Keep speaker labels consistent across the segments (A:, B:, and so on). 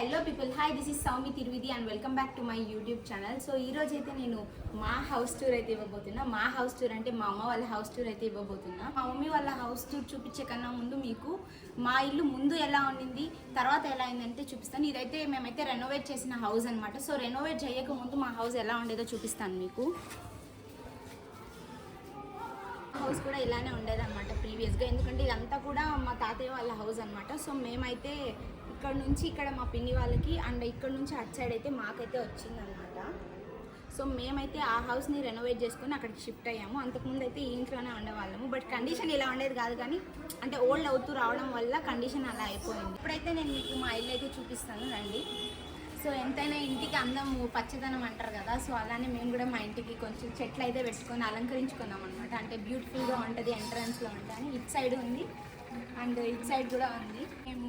A: Hello people hi this is Soumi Thiruvidi and welcome back to my YouTube channel so ఈ రోజు అయితే నేను మా హౌస్ టూర్ అయితే ఇవ్వబోతున్నా. మా హౌస్ టూర్ అంటే మా అమ్మ వాళ్ళ హౌస్ టూర్ అయితే ఇవ్వబోతున్నా. మా మమ్మీ వాళ్ళ హౌస్ టూర్ చూపించే కన్నా ముందు మీకు మా ఇల్లు ముందు ఎలా ఉండింది తర్వాత ఎలా అయిందంటే చూపిస్తాను. ఇదైతే మేమైతే రెనోవేట్ చేసిన హౌస్ అనమాట సో రెనోవేట్ చేయక ముందు మా హౌస్ ఎలా ఉండేదో చూపిస్తాను మీకు. హౌస్ కూడా ఇలానే ఉండేదన్నమాట ప్రీవియస్గా. ఎందుకంటే ఇదంతా కూడా మా తాతయ్య వాళ్ళ హౌస్ అనమాట సో మేమైతే ఇక్కడ నుంచి ఇక్కడ మా పిన్ని వాళ్ళకి అండ్ ఇక్కడ నుంచి అటు సైడ్ అయితే మాకైతే వచ్చిందనమాట సో మేమైతే ఆ హౌస్ని రెనోవేట్ చేసుకొని అక్కడికి షిఫ్ట్ అయ్యాము. అంతకుముందు అయితే ఈ ఇంట్లోనే ఉండేవాళ్ళము. బట్ కండిషన్ ఇలా ఉండేది కాదు కానీ అంటే ఓల్డ్ అవుతూ రావడం వల్ల కండిషన్ అలా అయిపోయింది. ఇప్పుడైతే నేను మీకు మా ఇల్లు అయితే చూపిస్తాను రండి. సో ఎంతైనా ఇంటికి అందం పచ్చదనం అంటారు కదా సో అలానే మేము కూడా మా ఇంటికి కొంచెం చెట్లు అయితే పెట్టుకొని అలంకరించుకున్నాం అనమాట అంటే బ్యూటిఫుల్గా ఉంటుంది ఎంట్రన్స్లో ఉంటుంది ఇటు సైడ్ ఉంది. అండ్ ఇటు సైడ్ కూడా ఉంది. మేము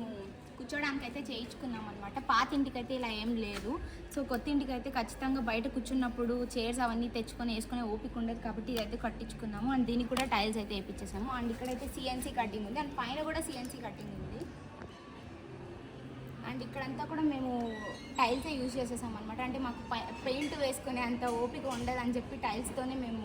A: కూర్చోడానికి అయితే చేయించుకున్నాం అనమాట పాత ఇంటికి అయితే ఇలా ఏం లేదు. సో కొత్త ఇంటికి అయితే ఖచ్చితంగా బయట కూర్చున్నప్పుడు చైర్స్ అవన్నీ తెచ్చుకొని వేసుకునే ఓపిక ఉండదు కాబట్టి ఇదైతే కట్టించుకున్నాము. అండ్ దీనికి కూడా టైల్స్ అయితే వేయించేసాము అండ్ ఇక్కడైతే సిఎన్సీ కటింగ్ ఉంది. అండ్ పైన కూడా సిఎన్సీ కటింగ్ ఉంది. అండ్ ఇక్కడంతా కూడా మేము టైల్సే యూజ్ చేసేసాం అనమాట అంటే మాకు పెయింట్ వేసుకునే అంత ఓపిక ఉండదు అని చెప్పి టైల్స్తోనే మేము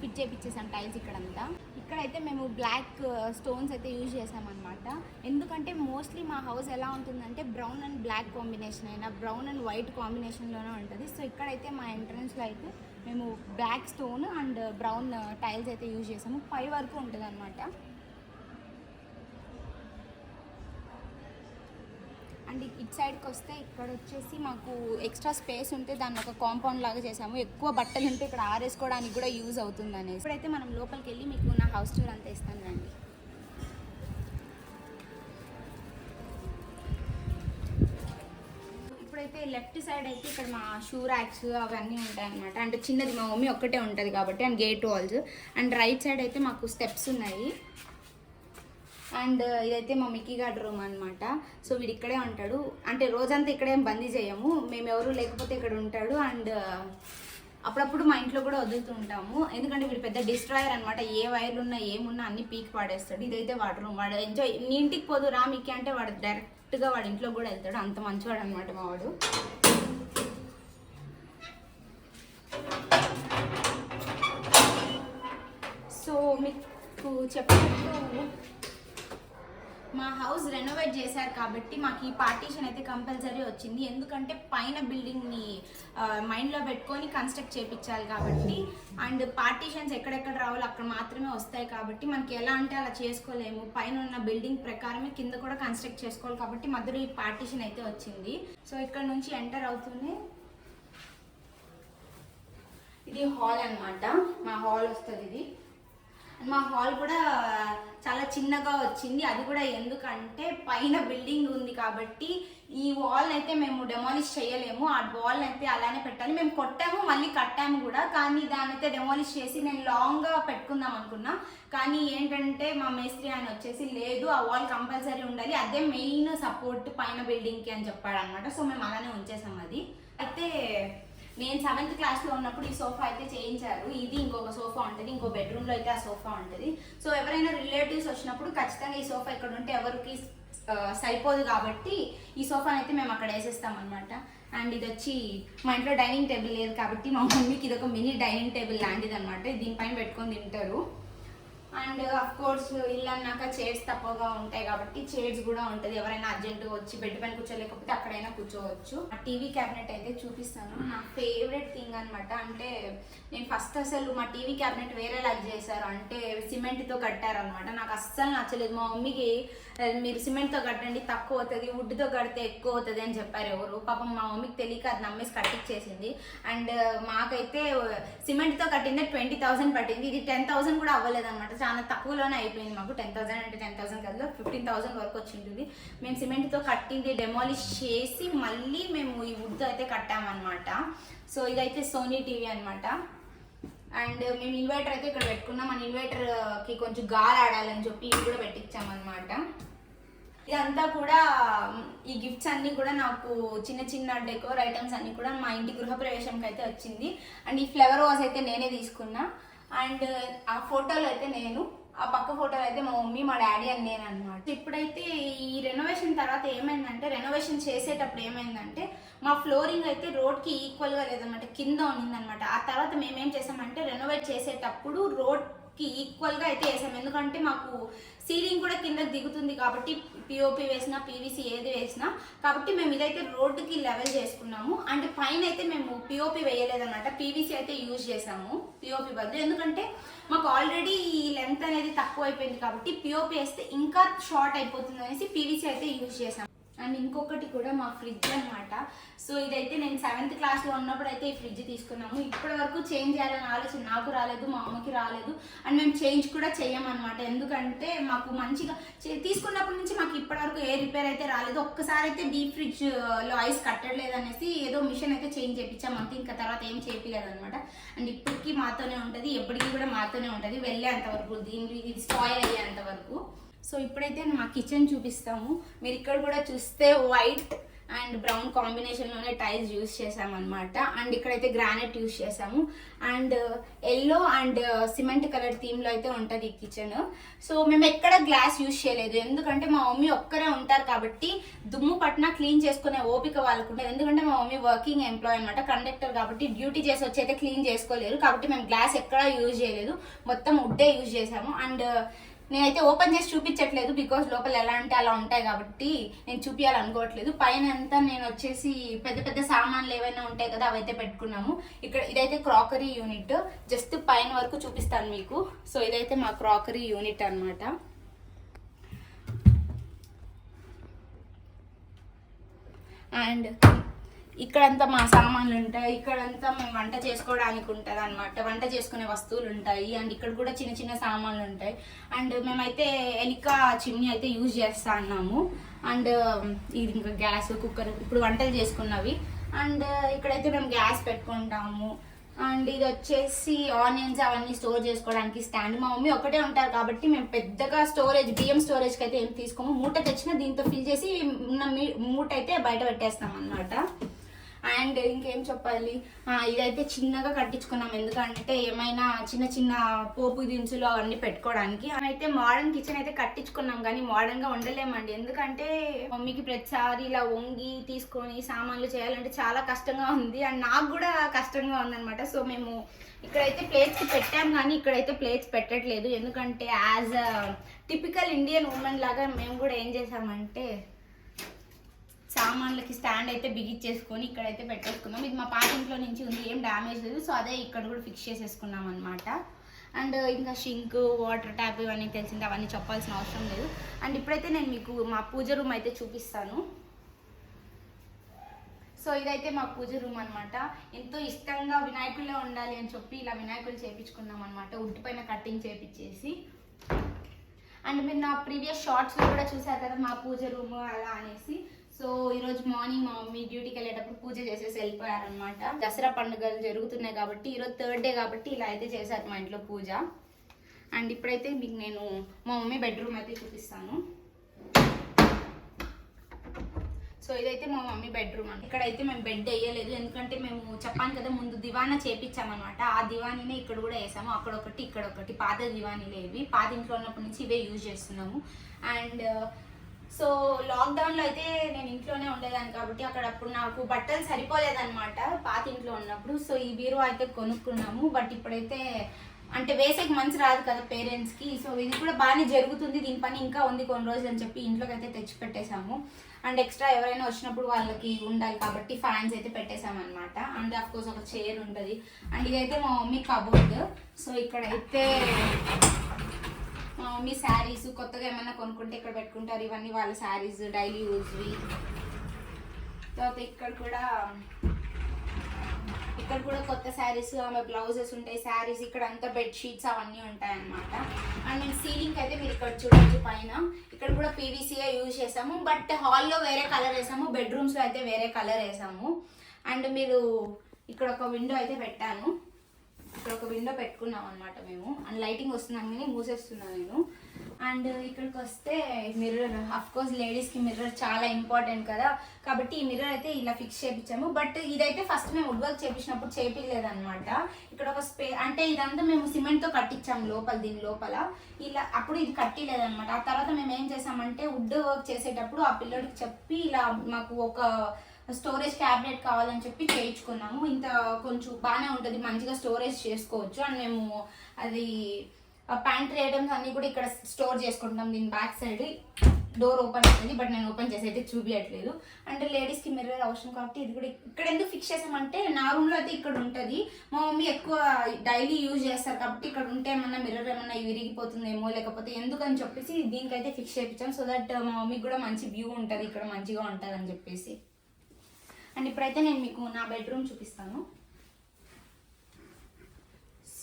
A: ఫిట్ చేపించేసాం టైల్స్ ఇక్కడంతా. ఇక్కడైతే మేము బ్లాక్ స్టోన్స్ అయితే యూజ్ చేసామన్నమాట ఎందుకంటే మోస్ట్లీ మా హౌస్ ఎలా ఉంటుందంటే బ్రౌన్ అండ్ బ్లాక్ కాంబినేషన్ అయినా బ్రౌన్ అండ్ వైట్ కాంబినేషన్లోనే ఉంటుంది. సో ఇక్కడైతే మా ఎంట్రన్స్లో అయితే మేము black stone and brown tiles అయితే యూజ్ చేసాము. పై వరకు ఉంటుంది అనమాట అండ్ ఇట్ సైడ్కి వస్తే ఇక్కడ వచ్చేసి మాకు ఎక్స్ట్రా స్పేస్ ఉంటే దాన్ని ఒక కాంపౌండ్ లాగా చేసాము ఎక్కువ బట్టలు ఉంటే ఇక్కడ ఆరేసుకోవడానికి కూడా యూజ్ అవుతుంది అనేసి ఇప్పుడైతే మనం లోపలికి వెళ్ళి మీకు నా హౌస్ టూర్ అంతా ఇస్తాను రండి. ఇప్పుడైతే లెఫ్ట్ సైడ్ అయితే ఇక్కడ మా షూ ర్యాక్స్ అవన్నీ ఉంటాయి అనమాట అంటే చిన్నది మా మమ్మీ ఒక్కటే ఉంటుంది కాబట్టి and gate walls. And right side అయితే మాకు స్టెప్స్ ఉన్నాయి. అండ్ ఇదైతే మా మిక్కీ గార్డ్ రూమ్ అనమాట సో వీడు ఇక్కడే ఉంటాడు. అంటే రోజంతా ఇక్కడేం బందీ చేయము. మేము ఎవరు లేకపోతే ఇక్కడ ఉంటాడు. అండ్ అప్పుడప్పుడు మా ఇంట్లో కూడా వదులుతూ ఉంటాము. ఎందుకంటే వీడు పెద్ద డిస్ట్రాయర్ అనమాట ఏ వైర్లు ఉన్నా ఏమున్నా అన్ని పీక్ పాడేస్తాడు. ఇదైతే వాడు రూమ్. వాడు ఎంజాయ్ నీ ఇంటికి పోదు రా మిక్కి అంటే వాడు డైరెక్ట్గా వాడి ఇంట్లో కూడా వెళ్తాడు. అంత మంచివాడు అనమాట మా వాడు. సో మీకు చెప్పినట్టు మా హౌస్ రెనోవేట్ చేశారు కాబట్టి మాకు ఈ పార్టీషన్ అయితే కంపల్సరీ వచ్చింది. ఎందుకంటే పైన బిల్డింగ్ని మైండ్లో పెట్టుకొని కన్స్ట్రక్ట్ చేయించాలి కాబట్టి. అండ్ పార్టీషన్స్ ఎక్కడెక్కడ రావాలో అక్కడ మాత్రమే వస్తాయి కాబట్టి. మనకి ఎలా అంటే అలా చేసుకోలేము. పైన ఉన్న బిల్డింగ్ ప్రకారమే కింద కూడా కన్స్ట్రక్ట్ చేసుకోవాలి కాబట్టి మధ్యలో ఈ పార్టీషన్ అయితే వచ్చింది. సో ఇక్కడ నుంచి ఎంటర్ అవుతూనే ఇది హాల్ అన్నమాట. మా హాల్ వస్తుంది ఇది. మా హాల్ కూడా చాలా చిన్నగా వచ్చింది. అది కూడా ఎందుకంటే పైన బిల్డింగ్ ఉంది కాబట్టి ఈ వాల్ అయితే మేము డెమాలిష్ చేయలేము. ఆ వాల్ అయితే అలానే పెట్టాలి. మేము కొట్టాము మళ్ళీ కట్టాము కూడా. కానీ దాని అయితే డెమాలిష్ చేసి నేను లాంగ్గా పెట్టుకుందాం అనుకున్నా. కానీ ఏంటంటే మా మేస్త్రి ఆయన వచ్చేసి లేదు ఆ వాల్ కంపల్సరీ ఉండాలి. అదే మెయిన్ సపోర్ట్ పైన బిల్డింగ్కి అని చెప్పాడు అనమాట సో మేము అలానే ఉంచేసాం అది. అయితే నేను సెవెంత్ క్లాస్లో ఉన్నప్పుడు ఈ సోఫా అయితే చేయించారు. ఇది ఇంకొక సోఫా ఉంటుంది ఇంకో బెడ్రూమ్లో అయితే ఆ సోఫా ఉంటుంది. సో ఎవరైనా రిలేటివ్స్ వచ్చినప్పుడు ఖచ్చితంగా ఈ సోఫా ఇక్కడ ఉంటే ఎవరికి సరిపోదు కాబట్టి ఈ సోఫాని అయితే మేము అక్కడ వేసేస్తాం అనమాట అండ్ ఇది వచ్చి మా ఇంట్లో డైనింగ్ టేబుల్ లేదు కాబట్టి మా మమ్మీకి ఇది ఒక మినీ డైనింగ్ టేబుల్ లాంటిది అనమాట దీనిపైన పెట్టుకొని తింటారు. అండ్ అఫ్ కోర్స్ ఇల్లు అన్నాక చైర్స్ తక్కువగా ఉంటాయి కాబట్టి చైర్స్ కూడా ఉంటుంది. ఎవరైనా అర్జెంట్ వచ్చి బెడ్ పైన కూర్చోలేకపోతే అక్కడైనా కూర్చోవచ్చు. ఆ టీవీ క్యాబినెట్ అయితే చూపిస్తాను. నా ఫేవరెట్ థింగ్ అనమాట అంటే నేను ఫస్ట్ అసలు మా టీవీ క్యాబినెట్ వేరేలాగా చేశారు. అంటే సిమెంట్తో కట్టారనమాట నాకు అస్సలు నచ్చలేదు. మా మమ్మీకి మీరు సిమెంట్తో కట్టండి తక్కువ అవుతుంది. వుడ్తో కడితే ఎక్కువ అవుతుంది అని చెప్పారు ఎవరు. పాపం మా మమ్మీకి తెలియక అది నమ్మేసి కట్టించేసింది అండ్ uh, మాకైతే సిమెంట్తో కట్టిందే ట్వంటీ థౌసండ్ పట్టింది. ఇది టెన్ థౌసండ్ కూడా అవ్వలేదు అనమాట చాలా తక్కువలోనే అయిపోయింది మాకు. టెన్ థౌసండ్ అంటే టెన్ థౌసండ్ కదా ఫిఫ్టీన్ థౌసండ్ వరకు వచ్చింటుంది మేము సిమెంట్తో కట్టింది డెమాలిష్ చేసి మళ్ళీ మేము ఈ వుడ్తో అయితే కట్టామన్నమాట. సో ఇదైతే సోనీ టీవీ అనమాట అండ్ మేము ఇన్వర్టర్ అయితే ఇక్కడ పెట్టుకున్నాం. మన ఇన్వర్టర్కి కొంచెం గాలి ఆడాలని చెప్పి ఇది కూడా పెట్టించామన్నమాట. ఇదంతా కూడా ఈ గిఫ్ట్స్ అన్నీ కూడా నాకు చిన్న చిన్న డెకోర్ ఐటమ్స్ అన్నీ కూడా మా ఇంటి గృహప్రవేశంకి అయితే వచ్చింది. అండ్ ఈ ఫ్లవర్ వాస్ అయితే నేనే తీసుకున్నా. అండ్ ఆ ఫోటోలో అయితే నేను ఆ పక్క ఫోటోలు అయితే మా మమ్మీ మా డాడీ అని నేను అనమాట ఇప్పుడైతే ఈ రెనోవేషన్ తర్వాత ఏమైందంటే రెనోవేషన్ చేసేటప్పుడు ఏమైందంటే మా ఫ్లోరింగ్ అయితే రోడ్కి ఈక్వల్గా లేదనమాట కింద ఉన్నిందనమాట ఆ తర్వాత మేమేం చేసామంటే రెనోవేట్ చేసేటప్పుడు రోడ్ కి ఈక్వల్గా అయితే వేసాం. ఎందుకంటే మాకు సీలింగ్ కూడా కిందకి దిగుతుంది కాబట్టి పిఓపి వేసినా పీవీసీ ఏది వేసినా. కాబట్టి మేము ఇదైతే రోడ్డుకి లెవెల్ చేసుకున్నాము. అండ్ పైన అయితే మేము పిఓపి వేయలేదన్నమాట. పీవీసీ అయితే యూజ్ చేసాము పిఓపి బదులు. ఎందుకంటే మాకు ఆల్రెడీ ఈ లెంత్ అనేది తక్కువ అయిపోయింది కాబట్టి పిఓపి వేస్తే ఇంకా షార్ట్ అయిపోతుంది అనేసి పీవీసీ అయితే యూజ్ చేసాము అండ్ ఇంకొకటి కూడా మా ఫ్రిడ్జ్ అనమాట సో ఇదైతే నేను సెవెంత్ క్లాస్లో ఉన్నప్పుడు అయితే ఈ ఫ్రిడ్జ్ తీసుకున్నాము. ఇప్పటి వరకు చేంజ్ చేయాలని ఆలోచన నాకు రాలేదు మా అమ్మకి రాలేదు. అండ్ మేము చేంజ్ కూడా చేయమన్నమాట ఎందుకంటే మాకు మంచిగా చే- తీసుకున్నప్పటి నుంచి మాకు ఇప్పటివరకు ఏ రిపేర్ అయితే రాలేదు. ఒక్కసారి అయితే డీప్ ఫ్రిడ్జ్లో ఐస్ కట్టలేదు అనేసి ఏదో మిషన్ అయితే చేంజ్ చేయించాం అంతే ఇంకా తర్వాత ఏం చేయలేదు అనమాట అండ్ ఇప్పటికీ మాతోనే ఉంటుంది ఎప్పటికీ కూడా మాతోనే ఉంటుంది. వెళ్ళేంత వరకు దీని ఇది స్పాయిల్ అయ్యేంత వరకు. సో ఇప్పుడైతే మా కిచెన్ చూపిస్తాము. మీరు ఇక్కడ కూడా చూస్తే వైట్ అండ్ బ్రౌన్ కాంబినేషన్లోనే టైల్స్ యూస్ చేసామన్నమాట అండ్ ఇక్కడైతే గ్రానైట్ యూస్ చేసాము and yellow and cement colour థీమ్లో అయితే ఉంటుంది ఈ కిచెన్ సో మేము ఎక్కడ గ్లాస్ యూస్ చేయలేదు. ఎందుకంటే మా మమ్మీ ఒక్కరే ఉంటారు కాబట్టి దుమ్ము పట్టినా క్లీన్ చేసుకునే ఓపిక వాళ్ళకు ఉంటుంది ఎందుకంటే మా మమ్మీ వర్కింగ్ ఎంప్లాయ్ అనమాట కండక్టర్ కాబట్టి డ్యూటీ చేసి వచ్చి అయితే క్లీన్ చేసుకోలేరు. కాబట్టి మేము గ్లాస్ ఎక్కడా యూజ్ చేయలేదు. మొత్తం వుడ్డే యూజ్ చేసాము అండ్ నేనైతే ఓపెన్ చేసి చూపించట్లేదు బికాస్ లోపల ఎలా అంటే అలా ఉంటాయి కాబట్టి నేను చూపించాలనుకోవట్లేదు పైన అంతా నేను వచ్చేసి పెద్ద పెద్ద సామాన్లు ఏవైనా ఉంటాయి కదా అవైతే పెట్టుకున్నాము. ఇక్కడ ఇదైతే క్రాకరీ యూనిట్ జస్ట్ పైన వరకు చూపిస్తాను మీకు. సో ఇదైతే మా క్రాకరీ యూనిట్ అన్నమాట. అండ్ ఇక్కడంతా మా సామాన్లు ఉంటాయి ఇక్కడంతా మేము వంట చేసుకోవడానికి ఉంటుంది అనమాట వంట చేసుకునే వస్తువులు ఉంటాయి అండ్ ఇక్కడ కూడా చిన్న చిన్న సామాన్లు ఉంటాయి అండ్ మేమైతే ఎలిక చిమ్ని అయితే యూజ్ చేస్తా అన్నాము. అండ్ ఇది ఇంకా గ్యాస్ కుక్కర్ ఇప్పుడు వంటలు చేసుకున్నవి. అండ్ ఇక్కడైతే మేము గ్యాస్ పెట్టుకుంటాము. అండ్ ఇది వచ్చేసి ఆనియన్స్ అవన్నీ స్టోర్ చేసుకోవడానికి స్టాండ్. మా మమ్మీ ఒకటే ఉంటారు కాబట్టి మేము పెద్దగా స్టోరేజ్ బియ్యం స్టోరేజ్కి అయితే ఏం తీసుకోము. మూట తెచ్చిన దీంతో ఫిల్ చేసి ఉన్న మీ- మూట అయితే బయట పెట్టేస్తాం అన్నమాట అండ్ ఇంకేం చెప్పాలి? ఇదైతే చిన్నగా కట్టించుకున్నాం. ఎందుకంటే ఏమైనా చిన్న చిన్న పోపు దినుసులు అవన్నీ పెట్టుకోవడానికి. అయితే మోడర్న్ కిచెన్ అయితే కట్టించుకున్నాం కానీ మోడర్న్గా ఉండలేమండి. ఎందుకంటే మమ్మీకి ప్రతిసారి ఇలా వంగి తీసుకొని సామాన్లు చేయాలంటే చాలా కష్టంగా ఉంది. అండ్ నాకు కూడా కష్టంగా ఉందన్నమాట. సో మేము ఇక్కడైతే ప్లేట్స్ పెట్టాం కానీ ఇక్కడైతే ప్లేట్స్ పెట్టట్లేదు. ఎందుకంటే యాజ్ టిపికల్ ఇండియన్ ఉమెన్ లాగా మేము కూడా ఏం చేసామంటే సామాన్లకి స్టాండ్ అయితే బిగిచ్చేసుకొని ఇక్కడైతే పెట్టేసుకున్నాం. ఇది మా పాత ఇంట్లో నుంచి ఉంది ఏం డ్యామేజ్ లేదు. సో అదే ఇక్కడ కూడా ఫిక్స్ చేసేసుకున్నాం అనమాట అండ్ ఇంకా షింక్ వాటర్ ట్యాప్ ఇవన్నీ తెలిసింది అవన్నీ చెప్పాల్సిన అవసరం లేదు. అండ్ ఇప్పుడైతే నేను మీకు మా పూజ రూమ్ అయితే చూపిస్తాను. సో ఇదైతే మా పూజ రూమ్ అనమాట ఎంతో ఇష్టంగా వినాయకులే ఉండాలి అని చెప్పి ఇలా వినాయకులు చేపించుకున్నాం అనమాట ఉడ్డు పైన కట్టింగ్ చేపించేసి. అండ్ మీరు నా ప్రీవియస్ షార్ట్స్లో కూడా చూసారు కదా మా పూజ రూమ్ అలా అనేసి. సో ఈరోజు మార్నింగ్ మా మమ్మీ డ్యూటీకి వెళ్ళేటప్పుడు పూజ చేసేసి వెళ్ళిపోయారనమాట దసరా పండుగలు జరుగుతున్నాయి కాబట్టి ఈరోజు థర్డ్ డే కాబట్టి ఇలా అయితే చేశారు మా ఇంట్లో పూజ. అండ్ ఇప్పుడైతే మీకు నేను మా మమ్మీ బెడ్రూమ్ అయితే చూపిస్తాను. సో ఇదైతే మా మమ్మీ బెడ్రూమ్ అండి. ఇక్కడైతే మేము బెడ్ వేయలేదు. ఎందుకంటే మేము చెప్పాను కదా ముందు దివానా చేపించామన్నమాట. ఆ దివానీనే ఇక్కడ కూడా వేసాము. అక్కడ ఒకటి ఇక్కడ ఒకటి పాత దివానీలు ఇవి. పాత ఇంట్లో ఉన్నప్పటి నుంచి ఇవే యూజ్ చేస్తున్నాము. అండ్ సో లాక్డౌన్లో అయితే నేను ఇంట్లోనే ఉండేదాన్ని కాబట్టి అక్కడ అప్పుడు నాకు బట్టలు సరిపోలేదన్నమాట పాత ఇంట్లో ఉన్నప్పుడు. సో ఈ బీరువా అయితే కొనుక్కున్నాము. బట్ ఇప్పుడైతే అంటే వేసేకి మంచి రాదు కదా పేరెంట్స్కి. సో ఇది కూడా బాగానే జరుగుతుంది. దీని పని ఇంకా ఉంది కొన్ని రోజులు అని చెప్పి ఇంట్లోకి అయితే తెచ్చి పెట్టేశాము అండ్ ఎక్స్ట్రా ఎవరైనా వచ్చినప్పుడు వాళ్ళకి ఉండాలి కాబట్టి ఫ్యాన్స్ అయితే పెట్టేశామన్నమాట. అండ్ అఫ్ కోర్స్ ఒక చైర్ ఉంటుంది. అండ్ ఇదైతే మా మమ్మీ కబోర్డ్ సో ఇక్కడైతే మీ శారీస్ కొత్తగా ఏమైనా కొనుక్కుంటే ఇక్కడ పెట్టుకుంటారు ఇవన్నీ వాళ్ళ శారీస్ డైలీ యూజ్వి తర్వాత ఇక్కడ కూడా ఇక్కడ కూడా కొత్త శారీస్ ఆమె బ్లౌజెస్ ఉంటాయి శారీస్ ఇక్కడ అంతా బెడ్షీట్స్ అవన్నీ ఉంటాయి అన్నమాట అండ్ నేను సీలింగ్ అయితే మీరు ఇక్కడ చూడొచ్చు పైన. ఇక్కడ కూడా పీవీసీఏ యూజ్ చేసాము బట్ హాల్లో వేరే కలర్ వేసాము బెడ్రూమ్స్లో అయితే వేరే కలర్ వేసాము. అండ్ మీరు ఇక్కడ ఒక విండో అయితే పెట్టాను. ఇక్కడ ఒక విండో పెట్టుకున్నాం అనమాట మేము. అండ్ లైటింగ్ వస్తున్నాను కానీ మూసేస్తున్నాను నేను. అండ్ ఇక్కడికి వస్తే మిర్రర్ అఫ్ కోర్స్ లేడీస్కి మిర్రర్ చాలా ఇంపార్టెంట్ కదా. కాబట్టి ఈ మిర్రర్ అయితే ఇలా ఫిక్స్ చేయించాము బట్ ఇదైతే ఫస్ట్ మేము వుడ్ వర్క్ చేపించినప్పుడు చేపించలేదు అనమాట ఇక్కడ ఒక స్పే అంటే ఇదంతా మేము సిమెంట్తో కట్టించాము లోపల దీని లోపల. ఇలా అప్పుడు ఇది కట్టిలేదన్నమాట. ఆ తర్వాత మేము ఏం చేసామంటే వుడ్ వర్క్ చేసేటప్పుడు ఆ పిల్లడికి చెప్పి ఇలా మాకు ఒక స్టోరేజ్ క్యాబినెట్ కావాలని చెప్పి చేయించుకున్నాము. ఇంత కొంచెం బాగానే ఉంటుంది. మంచిగా స్టోరేజ్ చేసుకోవచ్చు అండ్ మేము అది ప్యాంట్రీ ఐటమ్స్ అన్ని కూడా ఇక్కడ స్టోర్ చేసుకుంటాం దీని బ్యాక్ సైడ్. డోర్ ఓపెన్ అవుతుంది బట్ నేను ఓపెన్ చేసి అయితే చూపించట్లేదు అంటే లేడీస్కి మిర్రర్ అవసరం కాబట్టి ఇది కూడా ఇక్కడ ఎందుకు ఫిక్స్ చేసామంటే నా రూమ్లో అయితే ఇక్కడ ఉంటుంది. మా మమ్మీ ఎక్కువ డైలీ యూజ్ చేస్తారు కాబట్టి ఇక్కడ ఉంటే ఏమన్నా మిర్రర్ ఏమన్నా విరిగిపోతుందేమో లేకపోతే ఎందుకని చెప్పేసి దీనికైతే ఫిక్స్ చేయించాం. సో దట్ మా మమ్మీకి కూడా మంచి వ్యూ ఉంటుంది ఇక్కడ మంచిగా ఉంటుంది అని చెప్పేసి. అండ్ ఇప్పుడైతే నేను మీకు నా బెడ్రూమ్ చూపిస్తాను.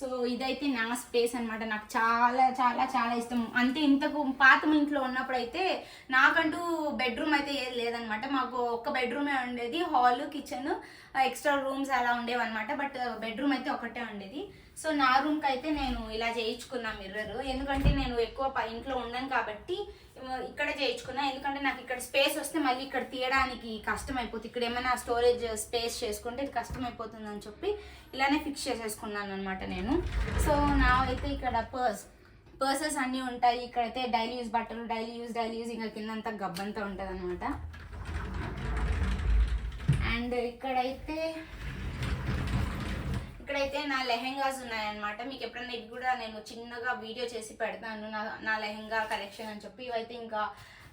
A: సో ఇదైతే నా స్పేస్ అన్నమాట. నాకు చాలా చాలా చాలా ఇష్టం. అంతే ఇంతకు పాత ఇంట్లో ఉన్నప్పుడు అయితే నాకంటూ బెడ్రూమ్ అయితే ఏది లేదనమాట మాకు ఒక్క బెడ్రూమే ఉండేది. హాల్ కిచెన్ ఎక్స్ట్రా రూమ్స్ అలా ఉండేవి అనమాట బట్ బెడ్రూమ్ అయితే ఒకటే ఉండేది. సో నా రూమ్కి అయితే నేను ఇలా చేయించుకున్నా మిర్రర్. ఎందుకంటే నేను ఎక్కువ ప- ఇంట్లో ఉండను కాబట్టి ఇక్కడే చేయించుకున్నా. ఎందుకంటే నాకు ఇక్కడ స్పేస్ వస్తే మళ్ళీ ఇక్కడ తీయడానికి కష్టం అయిపోతుంది ఇక్కడ ఏమైనా స్టోరేజ్ స్పేస్ చేసుకుంటే ఇది కష్టం అయిపోతుంది అని చెప్పి ఇలానే ఫిక్స్ చేసేసుకున్నాను అనమాట నేను. సో నా అయితే ఇక్కడ పర్స్ పర్సెస్ అన్నీ ఉంటాయి. ఇక్కడైతే డైలీ యూజ్ బట్టలు డైలీ యూజ్ డైలీ యూజ్ ఇంకా కిందంతా గబ్బంతా ఉంటుంది అనమాట అండ్ ఇక్కడైతే ఇక్కడైతే నా లెహెంగాస్ ఉన్నాయన్నమాట. మీకు ఎప్పుడైనా ఇది కూడా నేను చిన్నగా వీడియో చేసి పెడతాను. నా నా లెహెంగా కలెక్షన్ అని చెప్పి. ఇవైతే ఇంకా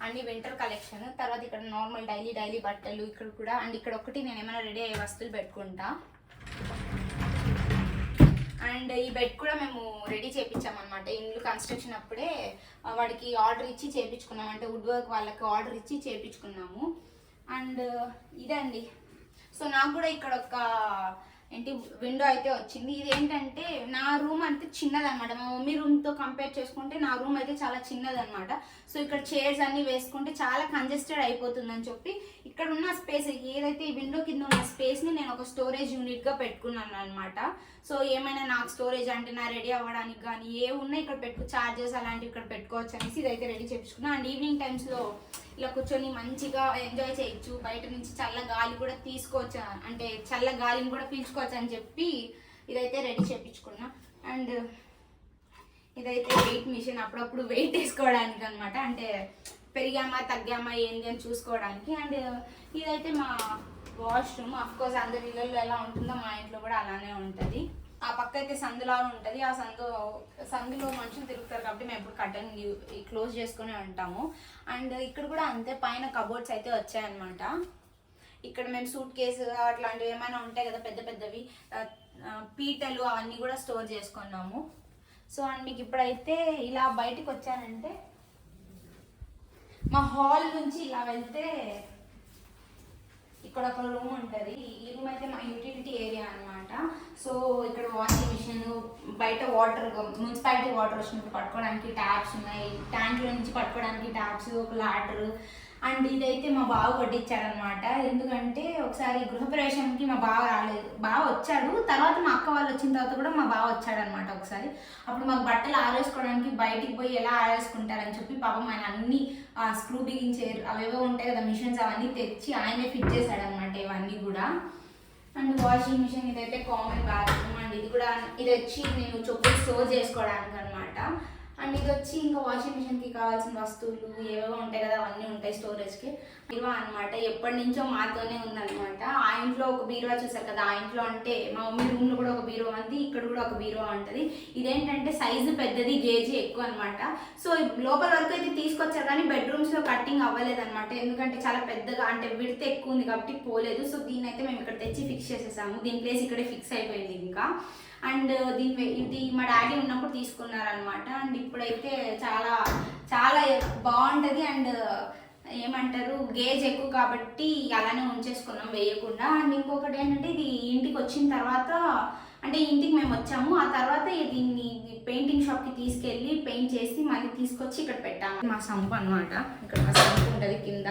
A: అన్ని వింటర్ కలెక్షన్. తర్వాత ఇక్కడ నార్మల్ డైలీ డైలీ బట్టలు ఇక్కడ కూడా. అండ్ ఇక్కడ ఒకటి నేను ఏమైనా రెడీ అయ్యే వస్తువులు పెట్టుకుంటా. అండ్ ఈ బెడ్ కూడా మేము రెడీ చేయించామన్నమాట ఇల్లు కన్స్ట్రక్షన్ అప్పుడే వాడికి ఆర్డర్ ఇచ్చి చేయించుకున్నాం అంటే వుడ్ వర్క్ వాళ్ళకి ఆర్డర్ ఇచ్చి చేయించుకున్నాము అండ్ ఇదండి. సో నాకు కూడా ఇక్కడ ఒక ఏంటి విండో అయితే వచ్చింది. ఇది ఏంటంటే నా రూమ్ అంతే చిన్నదనమాట మా మమ్మీ రూమ్తో కంపేర్ చేసుకుంటే నా రూమ్ అయితే చాలా చిన్నదనమాట సో ఇక్కడ చైర్స్ అన్నీ వేసుకుంటే చాలా కంజెస్టెడ్ అయిపోతుందని చెప్పి ఇక్కడ ఉన్న స్పేస్ ఏదైతే ఈ విండో కింద ఉన్న స్పేస్ని నేను ఒక స్టోరేజ్ యూనిట్గా పెట్టుకున్నాను అనమాట సో ఏమైనా నాకు స్టోరేజ్ అంటే నా రెడీ అవ్వడానికి కానీ ఏ ఉన్నా ఇక్కడ పెట్టు చార్జెస్ అలాంటివి ఇక్కడ పెట్టుకోవచ్చు అనేసి ఇదైతే రెడీ చేయించుకున్నా అండ్ ఈవినింగ్ టైమ్స్లో ఇలా కూర్చొని మంచిగా ఎంజాయ్ చేయొచ్చు. బయట నుంచి చల్ల గాలి కూడా తీసుకోవచ్చు? అంటే చల్ల గాలిని కూడా పీల్చుకోవచ్చు అని చెప్పి ఇదైతే రెడీ చేయించుకున్నా అండ్ ఇదైతే వెయిట్ మిషన్ అప్పుడప్పుడు వెయిట్ వేసుకోవడానికి అనమాట అంటే పెరిగామా తగ్గామా ఏంటి అని చూసుకోవడానికి. అండ్ ఇదైతే మా వాష్రూమ్ అఫ్కోర్స్ అందరి ఇళ్ళల్లో ఎలా ఉంటుందో మా ఇంట్లో కూడా అలానే ఉంటుంది. ఆ పక్క అయితే సందులా ఉంటుంది. ఆ సందు సందులో మనుషులు తిరుగుతారు కాబట్టి మేము ఎప్పుడు కట్టన్ క్లోజ్ చేసుకునే ఉంటాము. అండ్ ఇక్కడ కూడా అంతే పైన కబోర్డ్స్ అయితే వచ్చాయన్నమాట. ఇక్కడ మేము సూట్ కేసు అట్లాంటివి ఏమైనా ఉంటాయి కదా పెద్ద పెద్దవి పీటలు అవన్నీ కూడా స్టోర్ చేసుకున్నాము. సో అండ్ మీకు ఇప్పుడైతే ఇలా బయటికి వచ్చానంటే మా హాల్ నుంచి ఇలా వెళ్తే ఇక్కడ ఒక రూమ్ ఉంటుంది. ఈ రూమ్ అయితే మా యూటిలిటీ ఏరియా అన్నమాట. సో ఇక్కడ వాషింగ్ మిషన్ బయట వాటర్ మున్సిపాలిటీ వాటర్ వచ్చినప్పుడు పట్టుకోవడానికి ట్యాప్స్ ఉన్నాయి. ట్యాంక్లో నుంచి పట్టుకోవడానికి ట్యాప్స్ ఒక లాడర్. అండ్ ఇదైతే మా బావ కొట్టించాడనమాట ఎందుకంటే ఒకసారి గృహప్రవేశంకి మా బావ రాలేదు. బావ వచ్చాడు. తర్వాత మా అక్క వాళ్ళు వచ్చిన తర్వాత కూడా మా బావ వచ్చాడనమాట ఒకసారి. అప్పుడు మాకు బట్టలు ఆరేసుకోవడానికి బయటికి పోయి ఎలా ఆరేసుకుంటారని చెప్పి పాపం ఆయన అన్ని స్క్రూ బిగించారు అవేవో ఉంటాయి కదా మిషన్స్ అవన్నీ తెచ్చి ఆయనే ఫిట్ చేశాడనమాట ఇవన్నీ కూడా. అండ్ వాషింగ్ మిషన్ ఇదైతే కామన్ బాత్రూమ్ అండ్ ఇది కూడా ఇది వచ్చి నేను చెప్పులు స్టోర్ చేసుకోవడానికి అనమాట అండ్ ఇది వచ్చి ఇంకా వాషింగ్ మిషన్కి కావాల్సిన వస్తువులు ఏవేవో ఉంటాయి కదా అవన్నీ ఉంటాయి స్టోరేజ్కి బీరువా అనమాట ఎప్పటి నుంచో మాతోనే ఉందనమాట ఆ ఇంట్లో ఒక బీరువా చూసారు కదా ఆ ఇంట్లో అంటే మా మమ్మీ రూమ్లో కూడా ఒక బీరువా ఉంది ఇక్కడ కూడా ఒక బీరువా ఉంటుంది. ఇదేంటంటే సైజు పెద్దది గేజీ ఎక్కువ అనమాట సో లోపల వరకు అయితే తీసుకొచ్చారు కానీ బెడ్రూమ్స్లో కట్టింగ్ అవ్వలేదు అనమాట ఎందుకంటే చాలా పెద్దగా అంటే విడత ఎక్కువ ఉంది కాబట్టి పోలేదు. సో దీన్ని అయితే మేము ఇక్కడ తెచ్చి ఫిక్స్ చేసేసాము. దీని ప్లేస్ ఇక్కడే ఫిక్స్ అయిపోయింది ఇంకా. అండ్ దీని ఇది మా డాడీ ఉన్నప్పుడు తీసుకున్నారనమాట అండ్ ఇప్పుడైతే చాలా చాలా బాగుంటుంది. అండ్ ఏమంటారు గేజ్ ఎక్కువ కాబట్టి అలానే ఉంచేసుకున్నాం వేయకుండా. అండ్ ఇంకొకటి ఏంటంటే ఇది ఇంటికి వచ్చిన తర్వాత అంటే ఇంటికి మేము వచ్చాము. ఆ తర్వాత దీన్ని పెయింటింగ్ షాప్కి తీసుకెళ్ళి పెయింట్ చేసి మళ్ళీ తీసుకొచ్చి ఇక్కడ పెట్టాము. మా సంపు అనమాట ఇక్కడ మా సంపు ఉంటుంది కింద.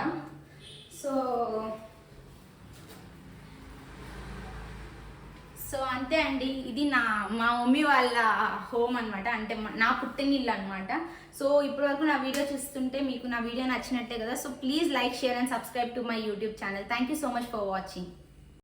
A: సో సో అంతే అండి ఇది నా మా మమ్మీ వాళ్ళ హోమ్ అన్నమాట. అంటే నా పుట్టినిల్లు అనమాట సో ఇప్పటివరకు నా వీడియో చూస్తుంటే మీకు నా వీడియో నచ్చినట్టే కదా. So please like share and subscribe to my YouTube channel thank you so much for watching